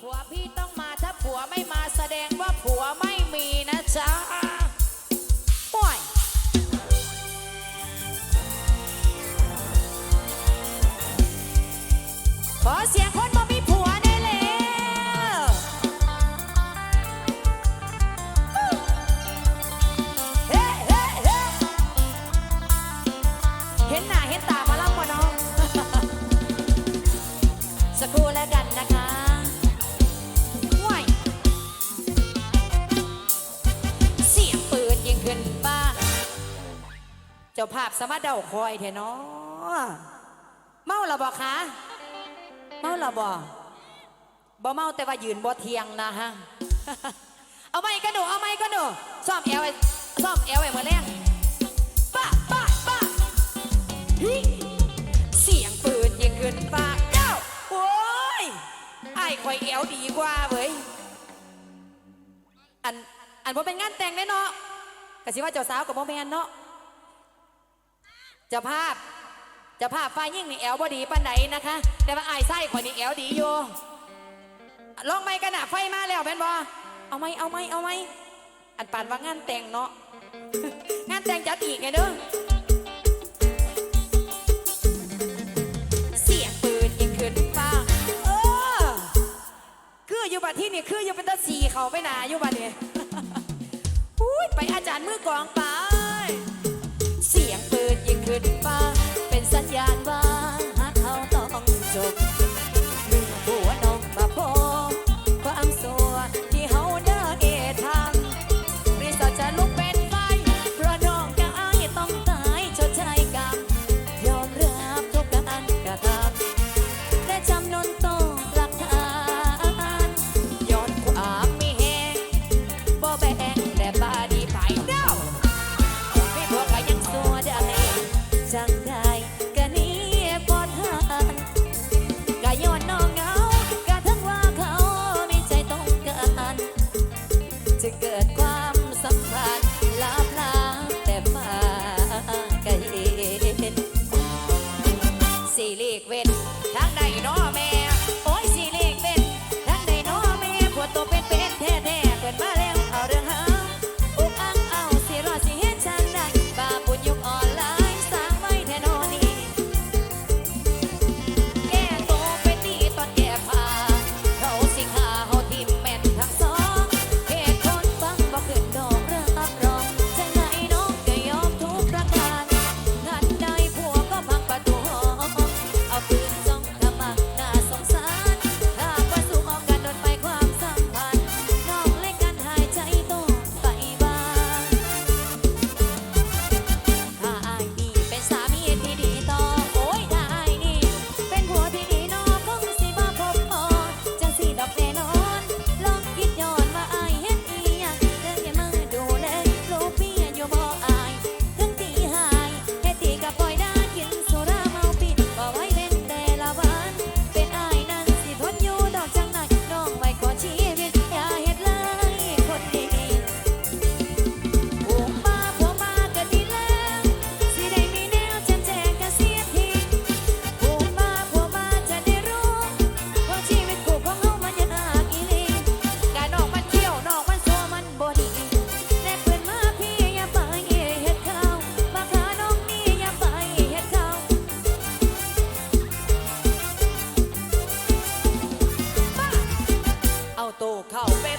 ผัวพี่ต้องมาถ้าผัวไม่มาแสดงว่าผัวไม่ จ้าภาพสมาเดาคอยเถอะเนาะเมาละบอคะเมาละบ่บอเมาแต่ว่ายืนบอเทียงนะฮะเอาไม้ก็หนูเอาไม้ก็หนูซ่อมเอวไอ้ซ่อมเอวไอ้เมื่อแรงป้าป้าบฮิเสียงปืนยิงขึ้นฟ้าเจ้าโอ้ยไอ้คอยเอวดีกว่าเว้ยอันอันผมเป็นงานแต่งแน่เนาะกะสิว่าเจ้าสาวกับบ่แม่นเนาะ จะภาพจะภาพไฟยิ่งนี่แอลบอดีปันไหนนะคะ แต่ว่าไอ้ไส้คนนี้แอลดีโยลองไม่กันนะไฟมาแล้วแม่นบอเอาไหมเอาไหมเอาไหมอันปานว่างานแต่งเนาะงานแต่งจัดอีกไงเด้อเสียงปืนยิงขึ้นฟ้าเออคืออยู่บัดที่นี่คืออยู่เป็นตะสีเขาไปหนาอยู่บัดเนี่อุ้ยไปอาจารย์มือกองไปืนยิงขึ้นฟ้า เป็นสัญญาณว่าเขาต้องจบ จะเกิดความสัมพันธ์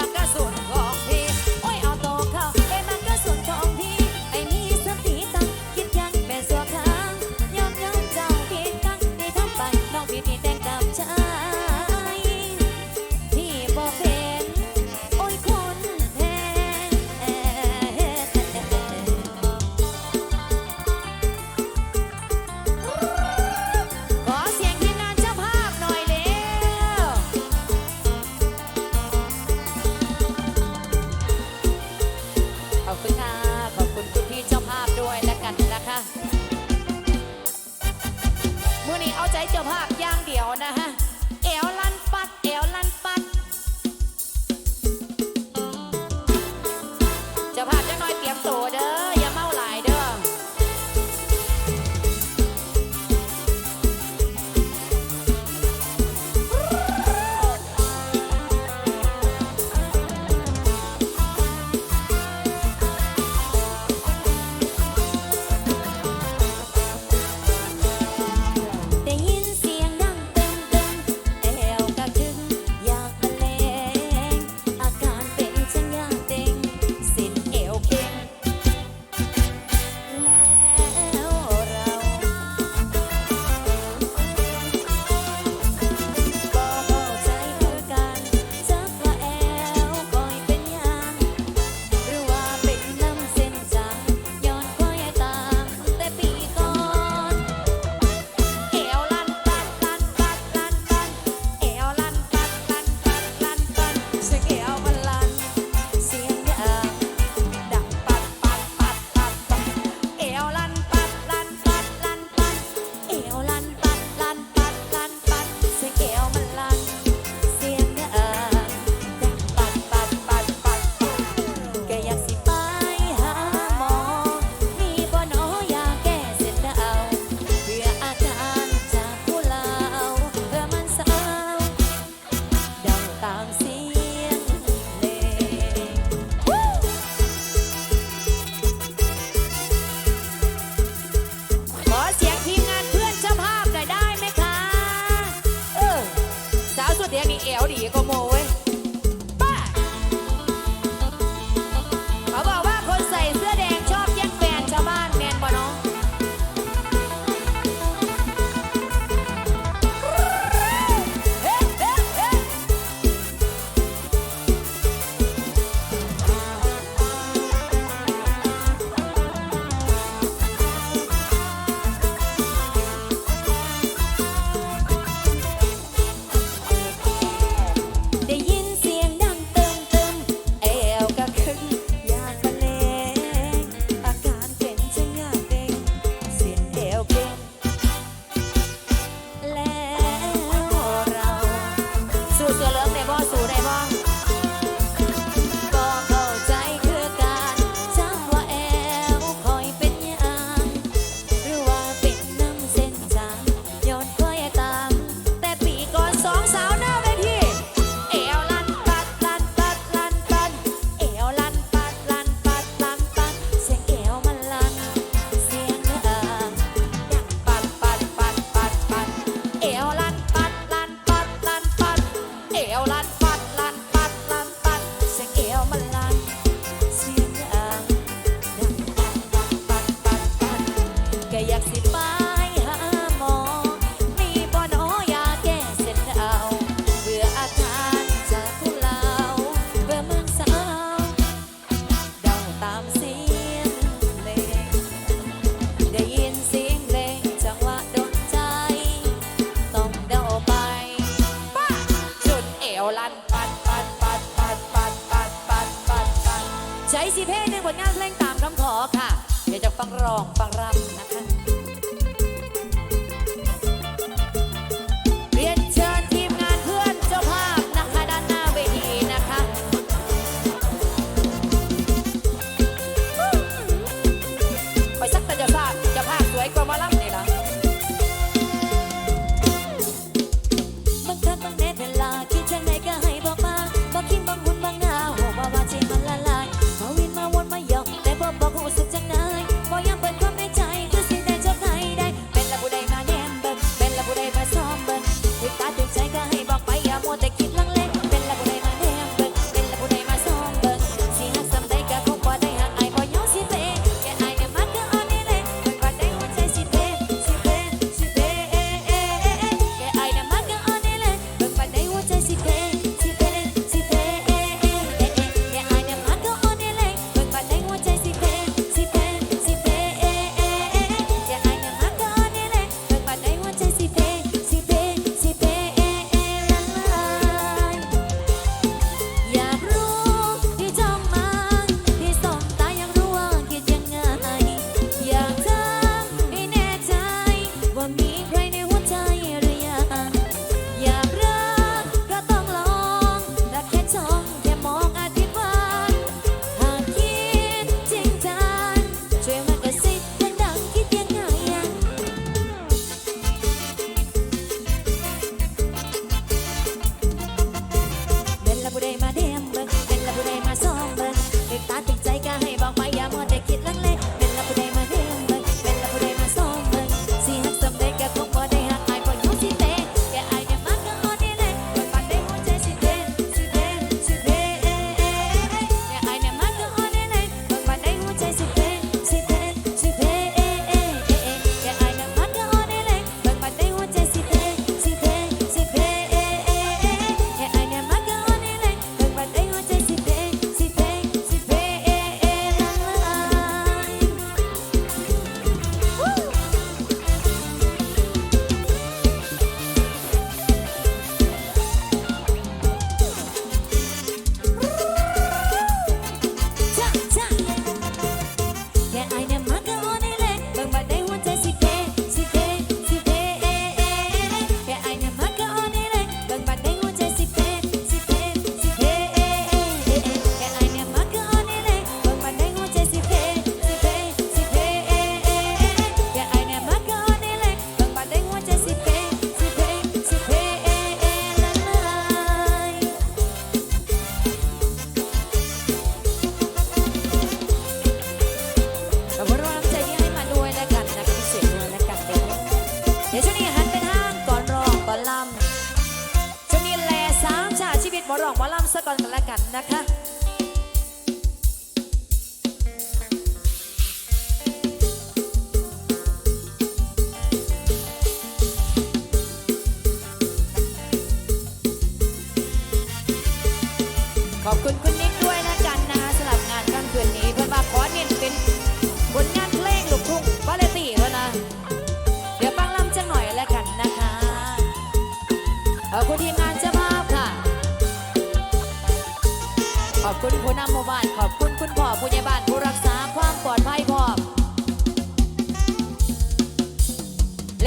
บักกระสุนของพี่ มื่อนี้เอาใจเจ้าภาพอย่างเดียวนะฮะ 一个魔威。 ตามเสียงเพลง ได้ยินเสียงเพลงจังหวะดนใจ ต้องเดาไปป้าจุดเอวลันปัดปัดปัดปัดปัดปัดปัดปัดปัดใช้สีเพศในผลงานเพลงตามคำขอค่ะ เดี๋ยวจะฟังร้องฟังรำนะคะ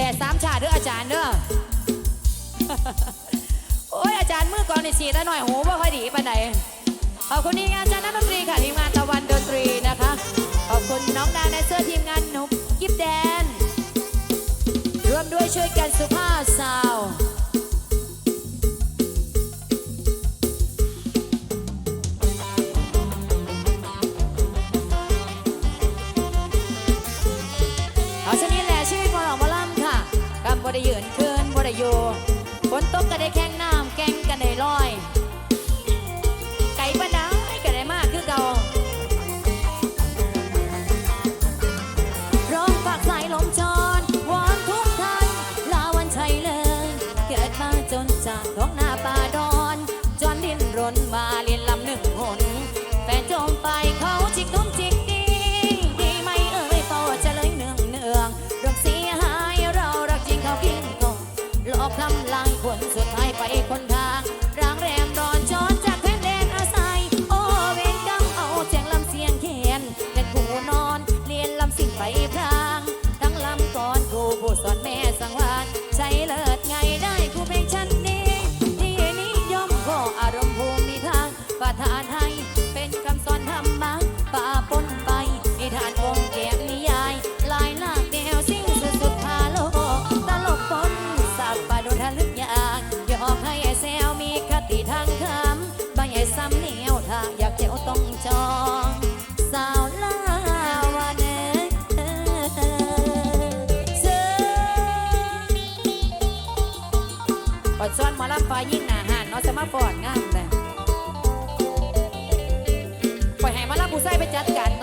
แล่สามชาเด้ออาจารย์เน้อโอ้ยอาจารย์มือก่อนในสีแต่หน่อยโหว่าค่อยดีปานไหนขอบคุณทีมงานอาจารย์นักดนตรีค่ะทีมงานตะวันดนตรีนะคะขอบคุณน้องดาวในเสื้อทีมงานหนุกกิฟแดนร่วมด้วยช่วยกันสุภาพสาว อยู่ฝนตกก็ได้แข่งน้ำแข่งกันได้ลอย แนวทางอยากเที่ยวต้องจอง สาวลาวาเนเจอปอดซ้อนมอลำฟ้ายิ่งหนาหานนาะจะมาปอดงามเลยปล่อยให้มอลำผู้ใส่ไปจัดการ